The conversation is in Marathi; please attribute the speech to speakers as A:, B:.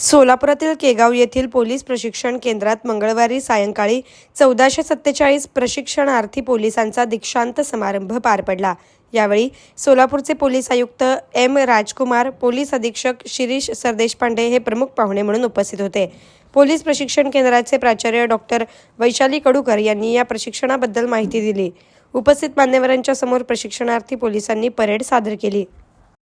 A: सोलापुरातील केगाव येथील पोलीस प्रशिक्षण केंद्रात मंगळवारी सायंकाळी चौदाशे सत्तेचाळीस प्रशिक्षणार्थी पोलिसांचा दीक्षांत समारंभ पार पडला. यावेळी सोलापूरचे पोलीस आयुक्त एम राजकुमार पोलीस अधीक्षक शिरीष सरदेशपांडे हे प्रमुख पाहुणे म्हणून उपस्थित होते. पोलीस प्रशिक्षण केंद्राचे प्राचार्य डॉक्टर वैशाली कडूकर यांनी या प्रशिक्षणाबद्दल माहिती दिली. उपस्थित मान्यवरांच्या समोर प्रशिक्षणार्थी पोलिसांनी परेड सादर केली.